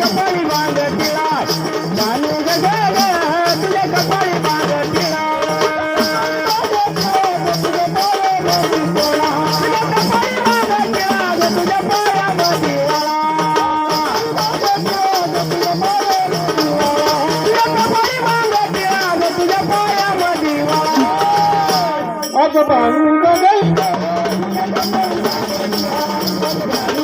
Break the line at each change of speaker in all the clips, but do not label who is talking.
कपाळी बांध तिला जाणू ग तुझ्या कपाळी बांध तिला Bang, bang, bang, bang, bang, bang, bang, bang, bang,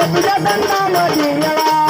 We yeah, yeah, yeah, yeah, yeah, yeah, yeah, yeah,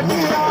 Yeah.